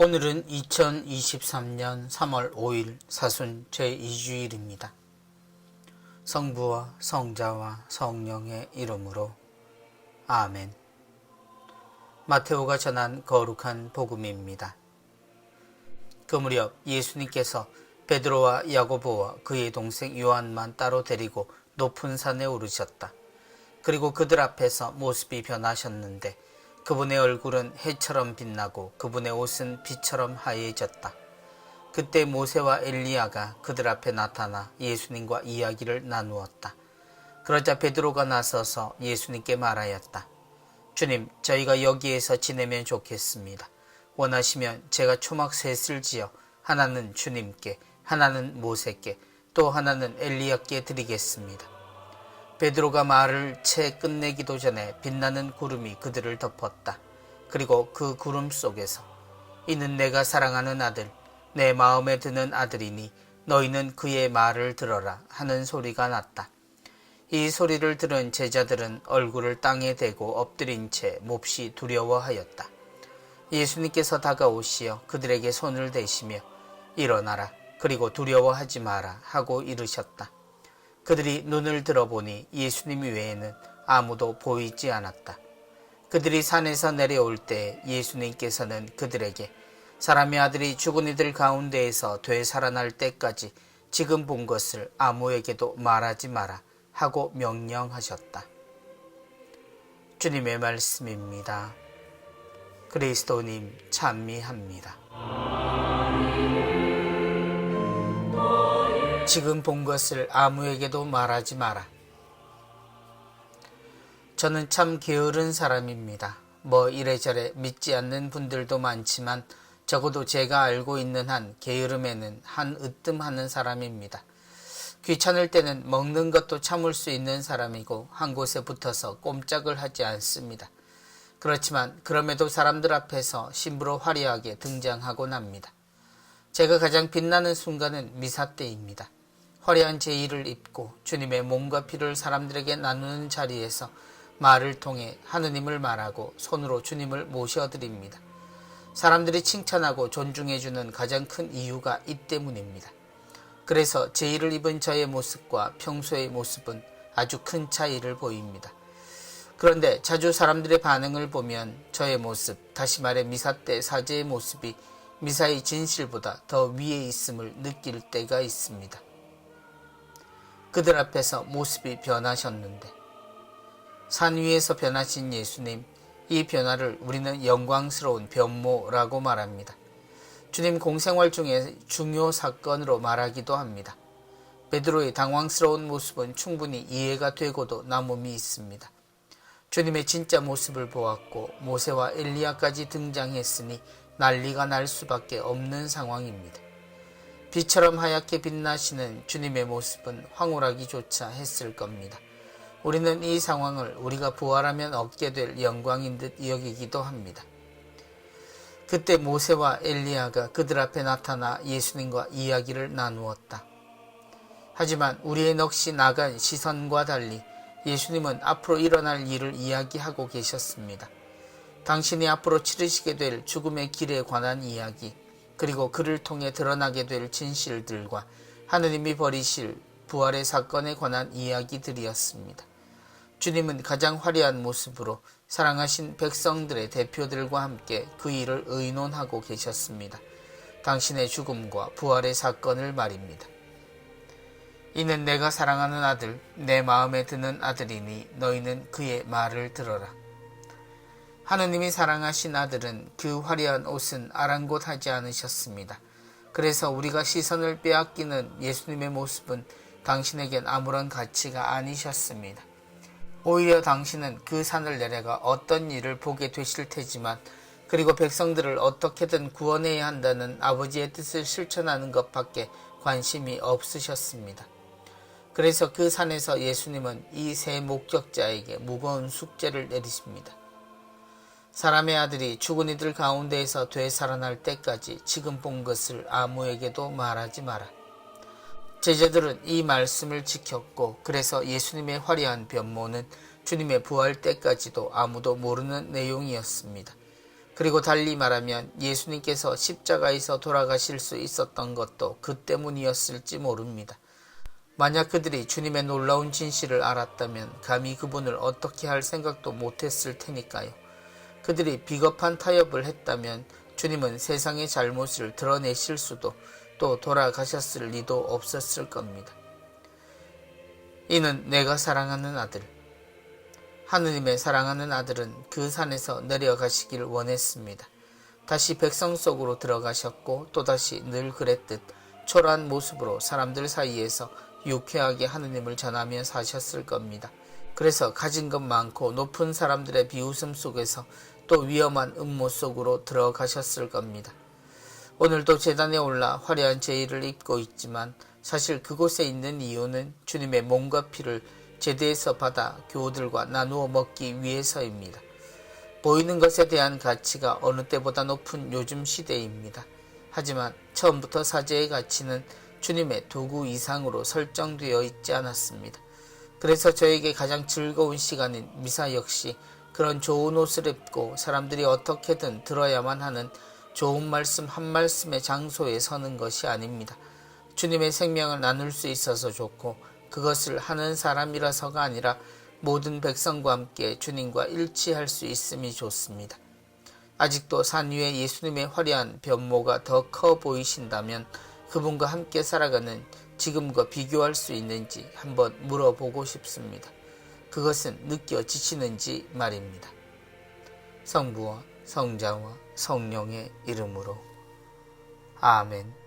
오늘은 2023년 3월 5일 사순 제2주일입니다. 성부와 성자와 성령의 이름으로 아멘. 마테오가 전한 거룩한 복음입니다. 그 무렵 예수님께서 베드로와 야고보와 그의 동생 요한만 따로 데리고 높은 산에 오르셨다. 그리고 그들 앞에서 모습이 변하셨는데 그분의 얼굴은 해처럼 빛나고 그분의 옷은 빛처럼 하얘졌다. 그때 모세와 엘리야가 그들 앞에 나타나 예수님과 이야기를 나누었다. 그러자 베드로가 나서서 예수님께 말하였다. 주님, 저희가 여기에서 지내면 좋겠습니다. 원하시면 제가 초막 셋을 지어 하나는 주님께, 하나는 모세께, 또 하나는 엘리야께 드리겠습니다. 베드로가 말을 채 끝내기도 전에 빛나는 구름이 그들을 덮었다. 그리고 그 구름 속에서 이는 내가 사랑하는 아들, 내 마음에 드는 아들이니 너희는 그의 말을 들어라 하는 소리가 났다. 이 소리를 들은 제자들은 얼굴을 땅에 대고 엎드린 채 몹시 두려워하였다. 예수님께서 다가오시어 그들에게 손을 대시며 일어나라 그리고 두려워하지 마라 하고 이르셨다. 그들이 눈을 들어보니 예수님 외에는 아무도 보이지 않았다. 그들이 산에서 내려올 때 예수님께서는 그들에게 사람의 아들이 죽은 이들 가운데에서 되살아날 때까지 지금 본 것을 아무에게도 말하지 마라 하고 명령하셨다. 주님의 말씀입니다. 그리스도님 찬미합니다. 지금 본 것을 아무에게도 말하지 마라. 저는 참 게으른 사람입니다. 뭐 이래저래 믿지 않는 분들도 많지만 적어도 제가 알고 있는 한 게으름에는 한 으뜸 하는 사람입니다. 귀찮을 때는 먹는 것도 참을 수 있는 사람이고 한 곳에 붙어서 꼼짝을 하지 않습니다. 그렇지만 그럼에도 사람들 앞에서 심부로 화려하게 등장하곤 합니다. 제가 가장 빛나는 순간은 미사 때입니다. 화려한 제의를 입고 주님의 몸과 피를 사람들에게 나누는 자리에서 말을 통해 하느님을 말하고 손으로 주님을 모셔드립니다. 사람들이 칭찬하고 존중해주는 가장 큰 이유가 이 때문입니다. 그래서 제의를 입은 저의 모습과 평소의 모습은 아주 큰 차이를 보입니다. 그런데 자주 사람들의 반응을 보면 저의 모습, 다시 말해 미사 때 사제의 모습이 미사의 진실보다 더 위에 있음을 느낄 때가 있습니다. 그들 앞에서 모습이 변하셨는데 산 위에서 변하신 예수님 이 변화를 우리는 영광스러운 변모라고 말합니다. 주님 공생활 중에 중요 사건으로 말하기도 합니다. 베드로의 당황스러운 모습은 충분히 이해가 되고도 남음이 있습니다. 주님의 진짜 모습을 보았고 모세와 엘리야까지 등장했으니 난리가 날 수밖에 없는 상황입니다. 빛처럼 하얗게 빛나시는 주님의 모습은 황홀하기조차 했을 겁니다. 우리는 이 상황을 우리가 부활하면 얻게 될 영광인 듯 여기기도 합니다. 그때 모세와 엘리야가 그들 앞에 나타나 예수님과 이야기를 나누었다. 하지만 우리의 넋이 나간 시선과 달리 예수님은 앞으로 일어날 일을 이야기하고 계셨습니다. 당신이 앞으로 치르시게 될 죽음의 길에 관한 이야기, 그리고 그를 통해 드러나게 될 진실들과 하느님이 버리실 부활의 사건에 관한 이야기들이었습니다. 주님은 가장 화려한 모습으로 사랑하신 백성들의 대표들과 함께 그 일을 의논하고 계셨습니다. 당신의 죽음과 부활의 사건을 말입니다. 이는 내가 사랑하는 아들, 내 마음에 드는 아들이니 너희는 그의 말을 들어라. 하느님이 사랑하신 아들은 그 화려한 옷은 아랑곳하지 않으셨습니다. 그래서 우리가 시선을 빼앗기는 예수님의 모습은 당신에겐 아무런 가치가 아니셨습니다. 오히려 당신은 그 산을 내려가 어떤 일을 보게 되실 테지만 그리고 백성들을 어떻게든 구원해야 한다는 아버지의 뜻을 실천하는 것밖에 관심이 없으셨습니다. 그래서 그 산에서 예수님은 이 세 목격자에게 무거운 숙제를 내리십니다. 사람의 아들이 죽은 이들 가운데에서 되살아날 때까지 지금 본 것을 아무에게도 말하지 마라. 제자들은 이 말씀을 지켰고 그래서 예수님의 화려한 변모는 주님의 부활 때까지도 아무도 모르는 내용이었습니다. 그리고 달리 말하면 예수님께서 십자가에서 돌아가실 수 있었던 것도 그 때문이었을지 모릅니다. 만약 그들이 주님의 놀라운 진실을 알았다면 감히 그분을 어떻게 할 생각도 못했을 테니까요. 그들이 비겁한 타협을 했다면 주님은 세상의 잘못을 드러내실 수도 또 돌아가셨을 리도 없었을 겁니다. 이는 내가 사랑하는 아들. 하느님의 사랑하는 아들은 그 산에서 내려가시길 원했습니다. 다시 백성 속으로 들어가셨고 또다시 늘 그랬듯 초라한 모습으로 사람들 사이에서 유쾌하게 하느님을 전하며 사셨을 겁니다. 그래서 가진 것 많고 높은 사람들의 비웃음 속에서 또 위험한 음모 속으로 들어가셨을 겁니다. 오늘도 재단에 올라 화려한 제의를 입고 있지만 사실 그곳에 있는 이유는 주님의 몸과 피를 제대에서 받아 교우들과 나누어 먹기 위해서입니다. 보이는 것에 대한 가치가 어느 때보다 높은 요즘 시대입니다. 하지만 처음부터 사제의 가치는 주님의 도구 이상으로 설정되어 있지 않았습니다. 그래서 저에게 가장 즐거운 시간인 미사 역시 그런 좋은 옷을 입고 사람들이 어떻게든 들어야만 하는 좋은 말씀 한 말씀의 장소에 서는 것이 아닙니다. 주님의 생명을 나눌 수 있어서 좋고 그것을 하는 사람이라서가 아니라 모든 백성과 함께 주님과 일치할 수 있음이 좋습니다. 아직도 산 위에 예수님의 화려한 변모가 더 커 보이신다면 그분과 함께 살아가는 지금과 비교할 수 있는지 한번 물어보고 싶습니다. 그것은 느껴지시는지 말입니다. 성부와 성자와 성령의 이름으로 아멘.